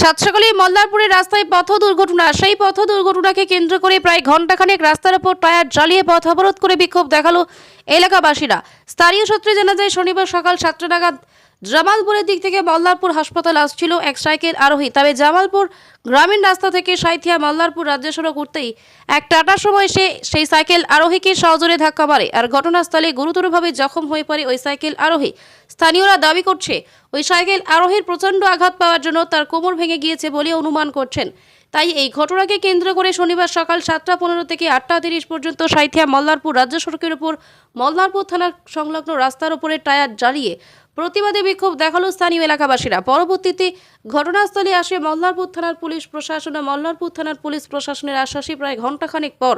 সাতসাগলী মল্লারপুরের রাস্তায় পথ দুর্ঘটনা। সেই পথ দুর্ঘটনাকে কেন্দ্র করে প্রায় ঘণ্টাখানেক রাস্তার ওপর টায়ার জ্বালিয়ে পথ অবরোধ করে বিক্ষোভ দেখাল এলাকাবাসীরা। স্থানীয় সূত্রে জানা যায়, শনিবার সকাল সাতটা নাগাদ জামালপুরের দিক থেকে মল্লারপুর হাসপাতাল আসছিল এক সাইকেল আরোহী। তবে জামালপুর গ্রামীণ রাস্তা থেকে সাইথিয়া মল্লারপুর রাজ্য সড়ক উঠতেই এক টাটার সময় সে সেই সাইকেল আরোহীকে সহজরে ধাক্কা মারে আর ঘটনাস্থলে গুরুতরভাবে জখম হয়ে পড়ে ওই সাইকেল আরোহী। স্থানীয়রা দাবি করছে, ওই সাইকেল আরোহীর প্রচণ্ড আঘাত পাওয়ার জন্য তার কোমর ভেঙে গিয়েছে বলে অনুমান করছেন। তাই এই ঘটনাকে কেন্দ্র করে শনিবার সকাল সাতটা পনেরো থেকে আটটা তিরিশ পর্যন্ত সাইথিয়া মল্লারপুর রাজ্য সড়কের উপর মল্লারপুর থানার সংলগ্ন রাস্তার উপরে টায়ার জ্বালিয়ে প্রতিবাদে বিক্ষোভ দেখাল স্থানীয় এলাকাবাসীরা। পরবর্তীতে ঘটনাস্থলে আসে মল্লারপুর থানার পুলিশ প্রশাসন ও মল্লারপুর থানার পুলিশ প্রশাসনের আশ্বাসে প্রায় ঘণ্টাখানেক পর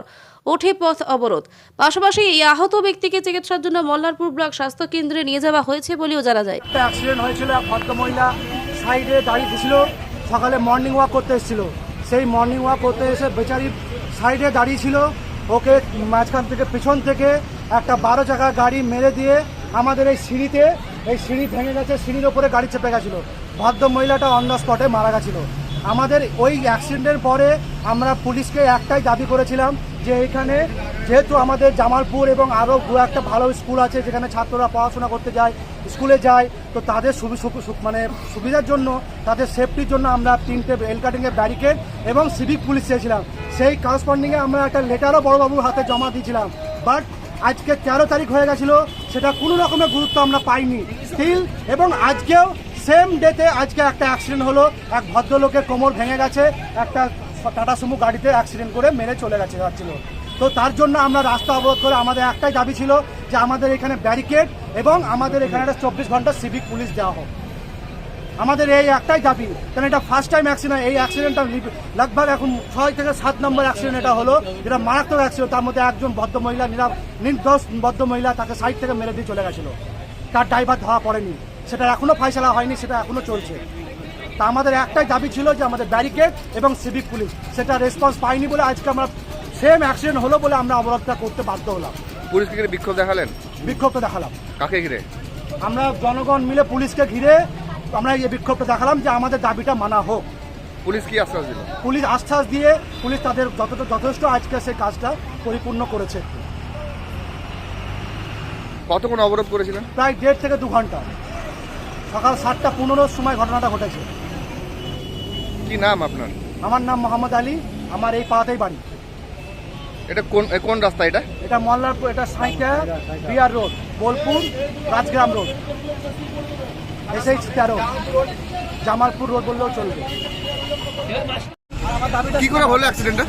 ওঠে পথ অবরোধ। পাশাপাশি এই আহত ব্যক্তিকে চিকিৎসার জন্য মল্লারপুর ব্লক স্বাস্থ্য কেন্দ্রে নিয়ে যাওয়া হয়েছে বলেও জানা যায়। একটা অ্যাক্সিডেন্ট হয়েছিল, এক ভদ্রমহিলা সাইডে দাঁড়িয়ে ছিল সকালে মর্নিং ওয়াক করতে এসেছিল। সেই মর্নিং ওয়াক করতে এসে বেচারি সাইডে দাঁড়িয়ে ছিল ওকে মাঝখান থেকে পেছন থেকে একটা বারো চাকা গাড়ি মেরে দিয়ে আমাদের এই সিঁড়িতে এই সিঁড়ি ভেঙে গেছে, সিঁড়ির ওপরে গাড়ি চেপে গেছিল। ভদ্র মহিলাটা অন দ্য স্পটে মারা গেছিল। আমাদের ওই অ্যাক্সিডেন্টের পরে আমরা পুলিশকে একটাই দাবি করেছিলাম যে এখানে যেহেতু আমাদের জামালপুর এবং আরও দু একটা ভালো স্কুল আছে যেখানে ছাত্ররা পড়াশোনা করতে যায়, স্কুলে যায়, তো তাদের মানে সুবিধার জন্য, তাদের সেফটির জন্য আমরা তিনটে এল কাটিংয়ের ব্যারিকেড এবং সিভিক পুলিশ চেয়েছিলাম। সেই করসপন্ডিংয়ে আমরা একটা লেটারও বড়বাবুর হাতে জমা দিয়েছিলাম। বাট আজকে তেরো তারিখ হয়ে গেছিল, সেটা কোনো রকমের গুরুত্ব আমরা পাইনি। স্টিল এবং আজকেও সেম ডেতে আজকে একটা অ্যাক্সিডেন্ট হলো। এক ভদ্রলোকের কোমর ভেঙে গেছে, একটা টাটা সুমো গাড়িতে অ্যাক্সিডেন্ট করে মেরে চলে গেছে, যাচ্ছিল। তো তার জন্য আমরা রাস্তা অবরোধ করে, আমাদের একটাই দাবি ছিল যে আমাদের এখানে ব্যারিকেড এবং আমাদের এখানে একটা চব্বিশ ঘণ্টা সিভিক পুলিশ দেওয়া হোক। আমাদের এই একটাই দাবি কারণ এটা ফার্স্ট টাইম অ্যাক্সিডেন্ট এই অ্যাক্সিডেন্টটা লগভগ এখন ছয় থেকে সাত নম্বর অ্যাক্সিডেন্ট এটা হলো যেটা মারাত্মক অ্যাক্সিডেন্ট তার মধ্যে একজন ভদ্র মহিলা নিরা নির্দোষ ভদ্র মহিলা তাকে সাইড থেকে মেরে দিয়ে চলে গেছিল। তার ড্রাইভার ধরা পড়েনি সেটা এখনও ফয়সলা হয়নি সেটা এখনও চলছে। তা আমাদের একটাই দাবি ছিল যে আমাদের ব্যারিকেড এবং সিভিক পুলিশ সেটা রেসপন্স পাইনি বলে আজকে আমরা সেম অ্যাক্সিডেন্ট হলো বলে আমরা অবরোধটা করতে বাধ্য হলাম। পুলিশকে বিক্ষোভ দেখালেন? বিক্ষোভটা দেখালাম। কাকে ঘিরে? আমরা জনগণ মিলে পুলিশকে ঘিরে আমরা এই বিক্ষোভটা দেখালাম যে আমাদের দাবিটা মানা হোক। পুলিশ কি আশ্বাস দিল? পুলিশ আশ্বাস দিয়ে পুলিশ তাদের যতটা যথেষ্ট আজকে সেই কাজটা পরিপূর্ণ করেছে। কতক্ষণ অবরোধ করেছিলেন? প্রায় দেড় থেকে দু ঘণ্টা। সকাল সাতটা পনেরোর সময় ঘটনাটা ঘটেছে। কি নাম আপনার? আমার নাম মোহাম্মদ আলী। আমার এই পাড়াতেই বাড়ি। এটা কোন কোন রাস্তা এটা? এটা মল্লারপুর এটা Sainthia BR road Bolpur Rajgram road. SH তেরো জামালপুর রোড বললেও চলবে। কি করে হলো অ্যাক্সিডেন্টটা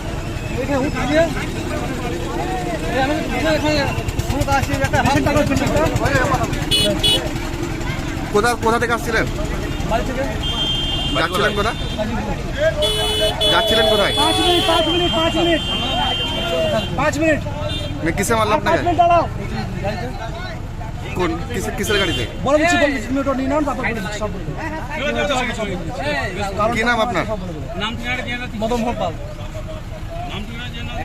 কোথা কোথা থেকে আসছিলেন? যাচ্ছিলেন কোথা যাচ্ছিলেন কোথায়? পাঁচ মিনিট পাঁচ মিনিট পাঁচ মিনিট। পাঁচ মিনিট। মানে কিসে মারলাম আপনাকে? কোন? কিসের গাড়িতে? বলে দিচ্ছি বলে দিচ্ছি মিনিট নিয়ে নাও তারপর সব বলে। কি নাম আপনার? মদন মোহন পাল